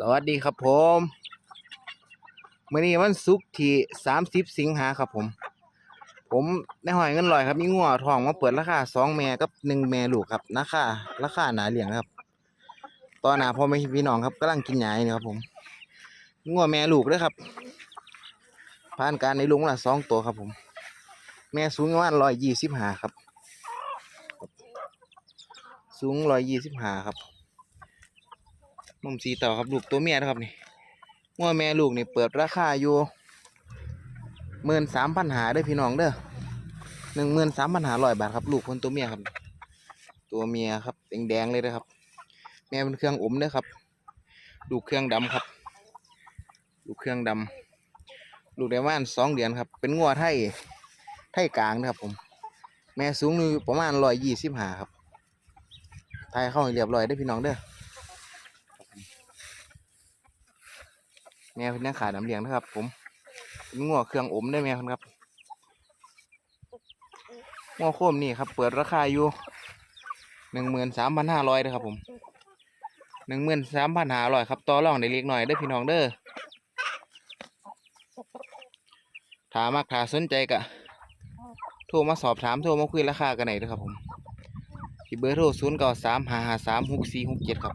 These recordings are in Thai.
สวัสดีครับผมเมื่อนี้วันศุกร์ที่สามสิบสิงหาครับผม ผมในหอยเงินลอยครับมีงัวทองมาเปิดราคาสองแม่กับหนึ่งแม่ลูกครับราคาราคาหนาเลี้ยงครับตอนหนาพ่อแม่พี่น้องครับกำลังกินหญ้าอยู่ครับผมงัวแม่ลูกด้วยครับ ผ่านการในลุงละสองตัวครับผม แม่สูงประมาณร้อยยี่สิบห้าครับ สูงร้อยยี่สิบห้าครับ นมสีเต่าครับลูกตัวเมียนะครับนี่งัวแม่ลูกนี่เปิดราคาอยู่หมื่นสามพันหาได้พี่น้องเด้อหนึ่งหมื่นสามพันหาร้อยบาทครับลูกคนตัวเมียครับ ตัวเมียครับแดงๆเลยนะครับ แม่เป็นเครื่องอมเด้อครับลูกเครื่องดำครับ ลูกเครื่องดำลูกได้ประมาณสองเดือนครับ เป็นงัวไทยไทยกลางนะครับผม แม่สูงอยู่ประมาณร้อยยี่สิบห้าครับไทยเข้าเรียบร้อยได้พี่น้องเด้อ แมวเพิ่นยังขาดน้ำเลี้ยงนะครับ ผมเป็นงัวเครื่องอมได้แมวเพิ่นครับงัวโคมนี่ครับ เปิดราคาอยู่หนึ่งหมื่นสามพันห้าร้อยนะครับ ผมหนึ่งหมื่นสามพันห้าร้อยครับต่อรองได้เล็กหน่อยเด้อพี่น้องเด้อถามมากถ้าสนใจกะโทรมาสอบถามโทรมาคุยราคากันไหนอยเด้อครับผมที่เบอร์โทรศูนย์เก้าสามห้าห้าสามหกสี่หกเจ็ดครับ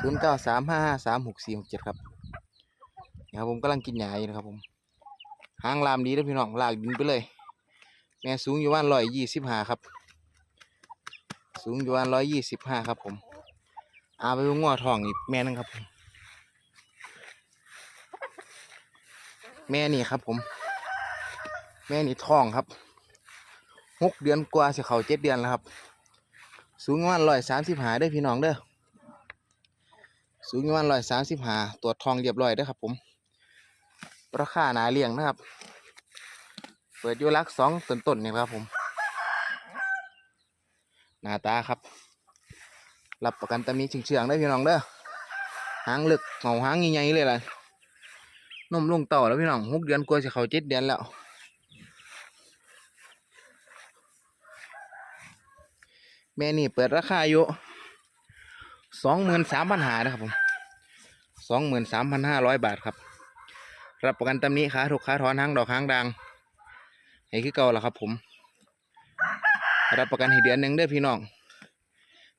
ศูนย์เก้าสามห้าห้าสามหกสี่หกเจ็ดครับ นะครับผมกำลังกินหญ้าอยู่นะครับผมหางลามดีนะพี่น้องลากดินไปเลย แม่สูงอยู่วันร้อยยี่สิบห้าครับ สูงอยู่วันร้อยยี่สิบห้าครับผมอาไปงัวทองอีกแม่นึงครับผมแม่นี่ครับผม แม่นี่ทองครับหกเดือนกว่าสิเขาเจ็ดเดือนแล้วครับ สูงวันร้อยสามสิบห้าได้พี่น้องเด้อสูงวันร้อยสามสิบห้าตรวจทองเรียบร้อยเด้ครับผม ราคาหนาเลี้ยงนะครับ เปิดอยู่ลักสองต้นต้นนี่ครับผม หน้าตาครับ รับประกันตำหนี้เฉียงๆได้พี่น้องเด้อ หางลึกเหงาหางใหญ่ๆเลยล่ะนมลงเต่าแล้วพี่น้องหกเดือนกว่าจะเขาเจ็ดเดือนแล้วแม่นี่เปิดราคาอยู่สองหมื่นสามพันหานะครับผมสองหมื่นสามพันห้าร้อยบาทครับ รับประกันตำนี้ขาถูกขาถอนหางดอกหางดังให้คือเก่าละครับ ผม รับประกันให้เดือนหนึ่งเด้อพี่น้อง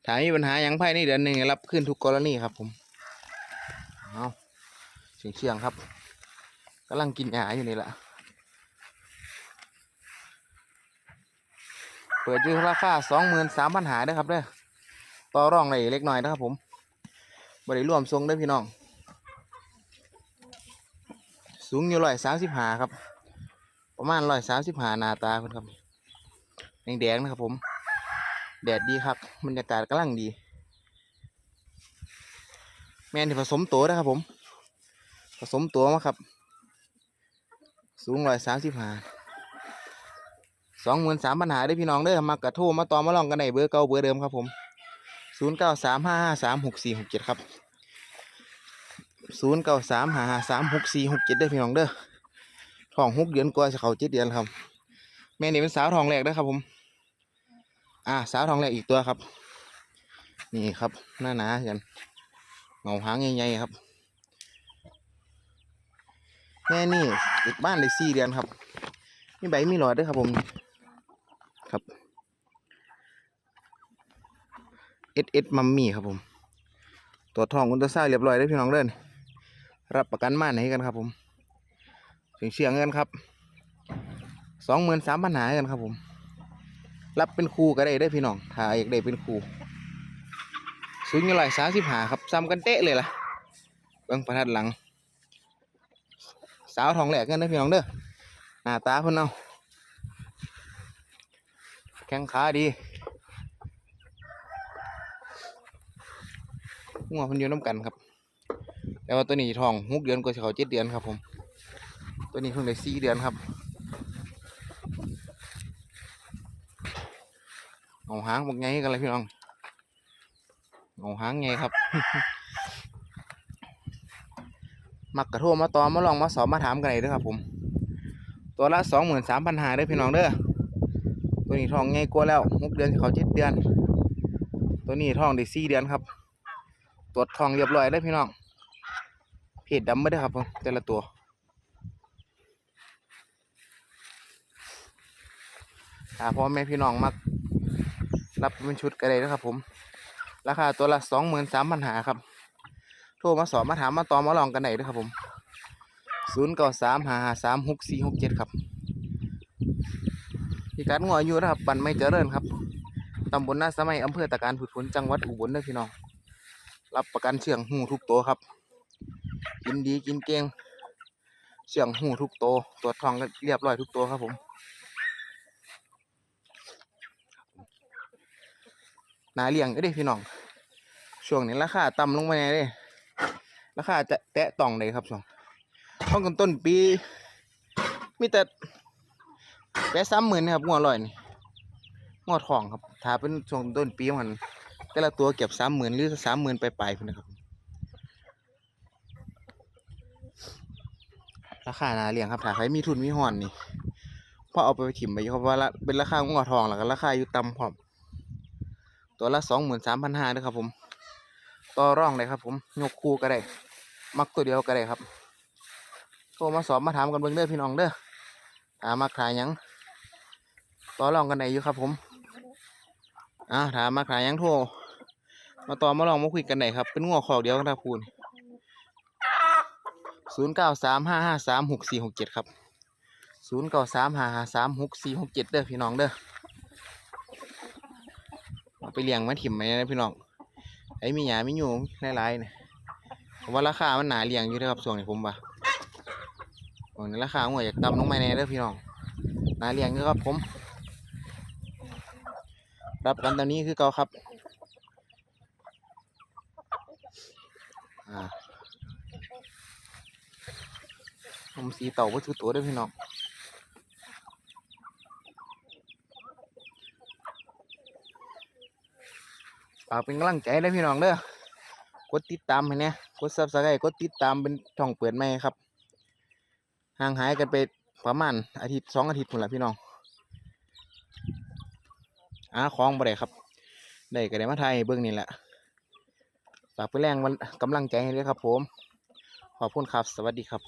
ถ้ามีปัญหาอย่างภายในเดือนหนึ่งรับขึ้นทุกกรณีครับ ผมเอาเสียงเชียงครับกำลังกินอาหาอยู่นี่แหละเปิดอยู่ราคาสองหมื่นสามพันหาเด้อครับเด้อต่อรองหน่อยเล็กน้อยนะครับผมบริรวมทรงเด้อพี่น้อง สูงอยู่ร้อยสามสิบหาครับ ประมาณร้อยสามสิบหาหนาตาคุณครับแดงๆนะครับผม แดดดีครับบรรยากาศกำลังดี แมนที่ผสมตัวนะครับผม ผสมตัวมาครับ สูงร้อยสามสิบหาสองหมื่นสามปัญหาได้พี่น้องเด้อมากระโทรมาตอมาลองกันในเบอร์เก่าเบอร์เดิมครับผมศูนย์เก้าสามห้าห้าสามหกสี่หกเจ็ดครับ ศูนย์เก้าสามหาหาสามหกสี่หกเจ็ดได้พี่น้องเด้อทองหกเดือนกว่าจะเขาเจ็ดเดือนครับ แม่นี่เป็นสาวทองแรกเด้อครับผม อ่าสาวทองแรกอีกตัวครับ นี่ครับหน้าหนากันเงาหางใหญ่ๆครับ แม่นี่ติดบ้านได้สี่เดือนครับมีใบมีหลอดด้วยครับผมครับเอสเอสมัมมี่ครับผม ตัวทองอุลตราซาเรียบร้อยได้พี่น้องเด้อ รับประกันม่านให้กันครับ ผมเสียงเชียงเงินครับสองหมื่นสามพันหากันครับผม รับเป็นครูก็ได้ได้พี่น้องถ้าอยากได้เป็นครูสูงอยู่ร้อยสามสิบหาครับซ้ำกันเตะเลยล่ะเบิ้งประทัดหลัง สาวทองแหลกกันเด้อพี่น้องเด้อหน้าตาเพิ่นเอาแข้งขาดีหัวเพันอยู่น้ำกันครับ แต่ว่าตัวนี้ทองหกเดือนกว่าจะเขาเจ็ดเดือนครับผม ตัวนี้เพิ่งได้สี่เดือนครับเอาหางบักไงกันเลยพี่น้องเอาหางไงครับ มักกระโทมาตอมาลองมาสอบมาถามกันเลยเด้อครับ ผม ตัวละสองหมื่นสามพันหาเด้พี่น้องเด้อตัวนี้ทองไงกว่าแล้วหกเดือนเขาเจ็ดเดือน ตัวนี้ทองได้สี่เดือนครับ ตรวจทองเรียบร้อยได้พี่น้อง เพจดำไม่ได้ครับผมแต่ละตัวถ้าพ่อแม่พี่น้องมักรับเป็นชุดก็ได้นะครับผม ราคาตัวละสองหมื่นสามพันหาครับ โทรมาสอบมาถามมาตอมาลองกันได้ด้วยครับผมศูนย์เก้าสามหาสามหกสี่หกเจ็ดครับที่การงัวอยู่นะครับบันไม่เจริญครับตำบลนาสมัยอำเภอตะการผุดผลจังหวัดอุบลเด้อพี่น้อง รับประกันเชื่องหูทุกตัวครับ กินดีกินเก่งเชื่องหูทุกตัวตรวจทองก็เรียบร้อยทุกตัวครับผม นาเลี้ยงก็ได้พี่น้อง ช่วงนี้ราคาต่ำลงมาแน่เลยราคาจะแตะต้องเลยครับช่วงช่วงต้นปี มีแต่แปะสามหมื่นครับงัวลอยนี่งัวทองครับถ้าเป็นช่วงต้นปีมันแต่ละตัวเก็บสามหมื่นหรือสามหมื่นไปลายๆนะครับ ราคานาเลี้ยงครับถ้าใครมีทุนมีห่อนนี่พอเอาไปถิ่มไปอยู่ครับว่าละเป็นราคางัวทองแล้วก็ราคาอยู่ต่ำพร้อมตัวละสองหมื่นสามพันห้าด้วยครับผม ต่อร่องเลยครับ ผมยกคู่ก็ได้ มักตัวเดียวก็ได้ครับโทรมาสอบมาถามกันเบิ่งเด้อพี่น้องเด้อถามมาขายยังต่อรองกันได้อยู่ครับ ผมอ่าถามมาขายยังโทรมาต่อมาลองมาคุยกันได้ครับ เป็นงัวขอกเดียวกันครับคุณ ศูนย์เก้าสามห้าห้าสามหกสี่หกเจ็ดครับศูนย์เก้าสามห้าห้าสามหกสี่หกเจ็ดเด้อพี่น้องเด้อเอาไปเลี้ยงมาถิ่มไหมนะพี่น้องไอ้มีหยามีอยู่หลายๆเนี่ยผมว่าราคามันหนาเลี้ยงอยู่เด้อครับส่วนนี้ผมว่าส่วนนี้ราคาหัวอยากต่ำลงมาแน่เด้อพี่น้องหนาเลี้ยงอยู่ครับผม รับกันตอนนี้คือเก่าครับ ผมสีเต่าวัตถุตัวเด้พี่น้องฝากเป็นกำลังใจเลยพี่น้องเด้อกดติดตามให้เนี่ยกดซับสไครต์กดติดตามเป็นช่องเปิดใหม่ครับ ห่างหายกันไปประมาณอาทิตย์สองอาทิตย์พุ่นละพี่น้องอาของบ่ได้ครับได้ก็ได้มาไทยเบื้องนี่แหละฝากเป็นแรงวันกำลังใจให้ด้วยครับผม ขอบคุณครับ สวัสดีครับ